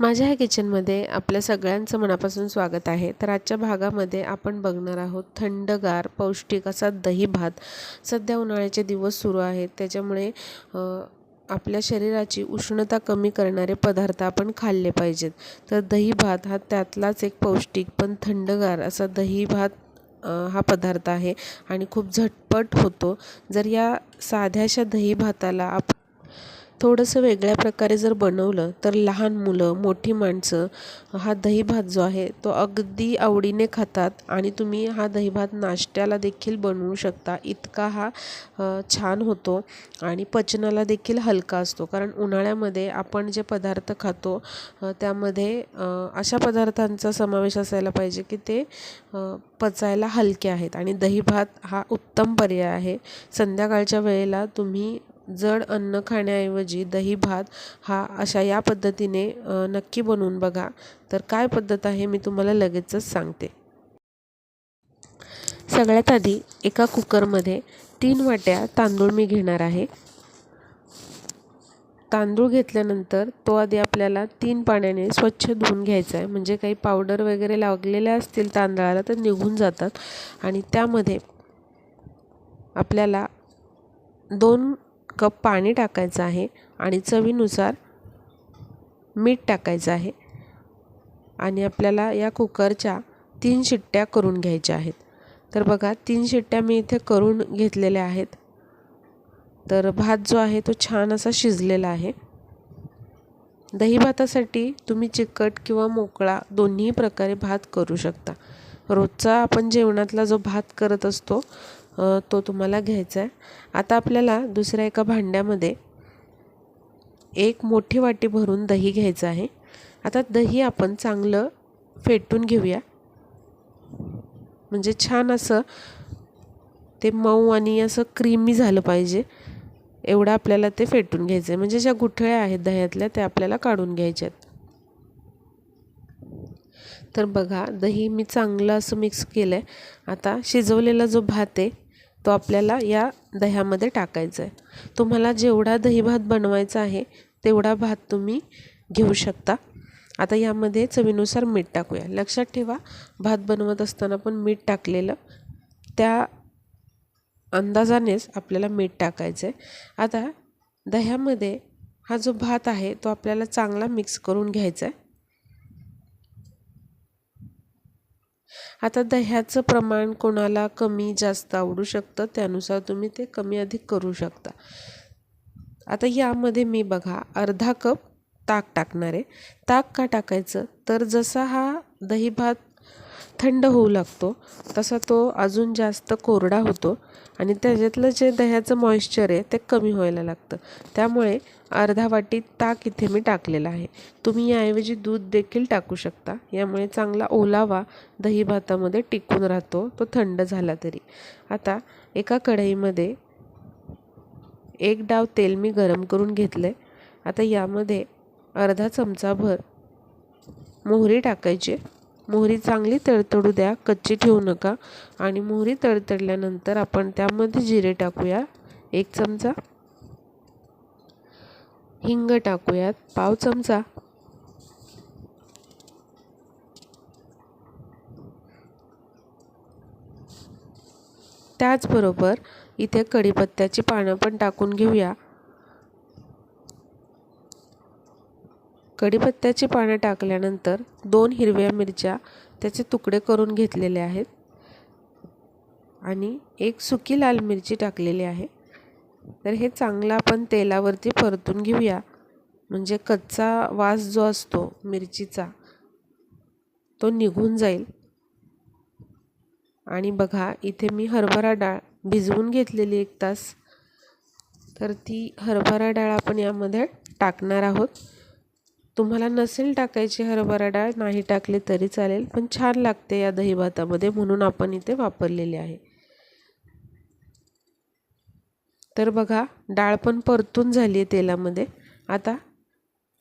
माझ्या ह्या किचनमध्ये आपल्या सगळ्यांचं मनापासून स्वागत आहे. तर आजच्या भागामध्ये आपण बघणार आहोत थंडगार पौष्टिक असा दही भात. सध्या उन्हाळ्याचे दिवस सुरू आहेत. त्याच्यामुळे आपल्या शरीराची उष्णता कमी करणारे पदार्थ आपण खाल्ले पाहिजेत. तर दही भात हा त्यातलाच एक पौष्टिक पण थंडगार असा दही भात हा पदार्थ आहे. आणि खूप झटपट होतो. जर या साध्याशा दही भाताला आप थोडंसं वेगळ्या प्रकारे जर बनवलं तर लहान मुलं मोठी माणसं हा दही भात जो आहे तो अगदी आवडीने खातात आणि तुम्ही हा दही भात नाश्त्याला देखील बनवू शकता. इतका हा छान होतो आणि पचनाला देखील हलका असतो. कारण उन्हाळ्यामध्ये आपण जे पदार्थ खातो त्यामध्ये अशा पदार्थांचा समावेश असायला पाहिजे की ते पचायला हलके आहेत. आणि दही भात हा उत्तम पर्याय आहे. संध्याकाळच्या वेळेला तुम्ही जड अन्न खाण्याऐवजी दही भात हा अशा या पद्धतीने नक्की बनवून बघा. तर काय पद्धत आहे मी तुम्हाला लगेचच सांगते. सगळ्यात आधी एका कुकरमध्ये तीन वाट्या तांदूळ मी घेणार आहे. तांदूळ घेतल्यानंतर तो आधी आपल्याला तीन पाण्याने स्वच्छ धुवून घ्यायचा आहे. म्हणजे काही पावडर वगैरे लागलेल्या असतील तांदळाला तर निघून जातात. आणि त्यामध्ये आपल्याला दोन कप पाणी टाकायचं आहे आणि चवीनुसार मीठ टाकायचं आहे. आणि आपल्याला या कुकरच्या तीन शिट्ट्या करून घ्यायच्या आहेत. तर बघा तीन शिट्ट्या मी इथे करून घेतलेल्या आहेत. तर भात जो आहे तो छान असा शिजलेला आहे. दही भातासाठी तुम्ही चिकट किंवा मोकळा दोन्ही प्रकारे भात करू शकता. रोजचा आपण जेवणातला जो भात करत असतो तो तुम्हाला घ्यायचा आहे आता आपल्याला दुसऱ्या एका भांड्यामध्ये एक मोठी वाटी भरून दही घ्यायचं आहे आता दही आपण चांगलं फेटून घेऊया. म्हणजे छान असं ते मऊ आणि असं क्रीमी झालं पाहिजे. एवढं आपल्याला ते फेटून घ्यायचं आहे म्हणजे ज्या गुठळ्या आहेत दह्यातल्या त्या आपल्याला काढून घ्यायच्यात. तर बघा दही मी चांगलं असं मिक्स केलं आहे आता शिजवलेला जो भात आहे तो आपल्याला या दह्यामध्ये टाकायचा आहे तुम्हाला जेवढा दही भात बनवायचा आहे तेवढा भात तुम्ही घेऊ शकता. आता यामध्ये चवीनुसार मीठ टाकूया. लक्षात ठेवा भात बनवत असताना पण मीठ टाकलेलं. त्या अंदाजानेच आपल्याला मीठ टाकायचं आहे आता दह्यामध्ये हा जो भात आहे तो आपल्याला चांगला मिक्स करून घ्यायचा आहे आता दह्याचं प्रमाण कोणाला कमी जास्त आवडू शकतं त्यानुसार तुम्ही ते कमी अधिक करू शकता. आता यामध्ये मी बघा अर्धा कप ताक टाकणार आहे. ताक का टाकायचं? तर जसा हा दही भात थंड होऊ लागतो तसा तो अजून जास्त कोरडा होतो आणि त्याच्यातलं जे दह्याचं मॉइश्चर आहे ते कमी व्हायला लागतं. त्यामुळे अर्धा वाटी ताक इथे मी टाकलेला आहे. तुम्ही याऐवजी दूध देखील टाकू शकता. यामुळे चांगला ओलावा दही भातामध्ये टिकून राहतो. तो थंड झाला तरी. आता एका कढईमध्ये एक डाव तेल मी गरम करून घेतलं आहे आता यामध्ये अर्धा चमचाभर मोहरी टाकायची मोहरी चांगली तडतडू द्या. कच्ची ठेवू नका. आणि मोहरी तडतडल्यानंतर आपण त्यामध्ये जिरे टाकूया. एक चमचा. हिंग टाकूयात. पाव चमचा. त्याचबरोबर इथे कढीपत्त्याची पानं पण टाकून घेऊया. कढीपत्त्याची पानं टाकल्यानंतर दोन हिरव्या मिरच्या त्याचे तुकडे करून घेतलेले आहेत. आणि एक सुकी लाल मिरची टाकलेली आहे. तर हे चांगलं आपण तेलावरती परतून घेऊया. म्हणजे कच्चा वास जो असतो मिरचीचा तो निघून जाईल. आणि बघा इथे मी हरभरा डाळ भिजवून घेतलेली एक तास. तर ती हरभरा डाळ आपण यामध्ये टाकणार आहोत. तुम्हाला नसेल टाकायची हरभरा डाळ नाही टाकली तरी चालेल पण छान लागते या दहीभातामध्ये म्हणून आपण इथे वापरलेली आहे. तर बघा डाळ पण परतून झाली आहे तेलामध्ये. आता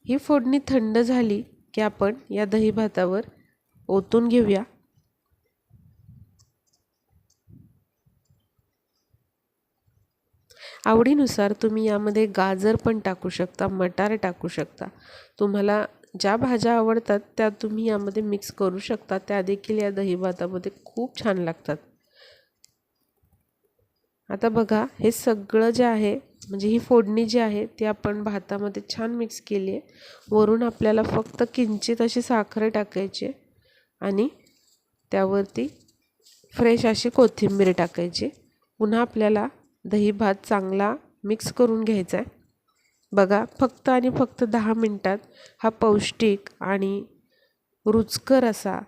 ही फोडणी थंड झाली की आपण या दही भातावर ओतून घेऊया. आवडीनुसार तुम्ही यामध्ये गाजर पण टाकू शकता मटार टाकू शकता. तुम्हाला ज्या भाज्या आवडतात त्या तुम्ही यामध्ये मिक्स करू शकता. त्या देखील या दही भातामध्ये खूप छान लागतात. आता बघा हे सगळं जे आहे म्हणजे ही फोडणी जी आहे ती आपण भातामध्ये छान मिक्स केली आहे. वरून आपल्याला फक्त किंचित अशी साखर टाकायची आणि त्यावरती फ्रेश अशी कोथिंबीर टाकायची पुन्हा आपल्याला दही भात चांगला मिक्स करून घ्यायचा आहे. बघा फक्त आणि फक्त दहा मिनटात हा पौष्टिक आणि रुचकर असा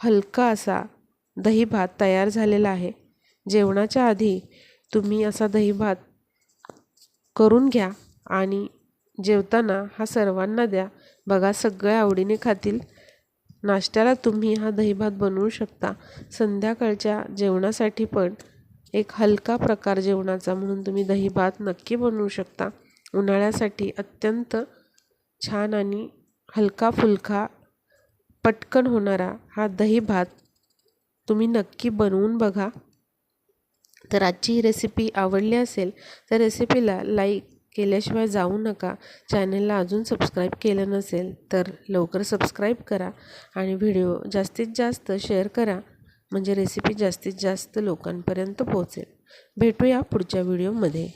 हलका असा दही भात तयार झालेला आहे. जेवणाच्या आधी तुम्ही असा दही भात करून घ्या आणि जेवताना हा सर्वांना द्या. बघा सगळ्या आवडीने खातील. नाश्त्याला तुम्ही हा दही भात बनवू शकता. संध्याकाळच्या जेवणासाठी पण एक हलका प्रकार जेवणाचा म्हणून तुम्ही दही भात नक्की बनवू शकता. उन्हाळ्यासाठी अत्यंत छान आणि हलका फुलका पटकन होणारा हा दही भात तुम्ही नक्की बनवून बघा. तर आजची ही रेसिपी आवडली असेल तर रेसिपीला लाईक केल्याशिवाय जाऊ नका. चॅनलला अजून सबस्क्राईब केलं नसेल तर लवकर सबस्क्राईब करा आणि व्हिडिओ जास्तीत जास्त शेअर करा. म्हणजे रेसिपी जास्तीत जास्त लोकांपर्यंत पोहोचेल. भेटूया पुढच्या व्हिडिओमध्ये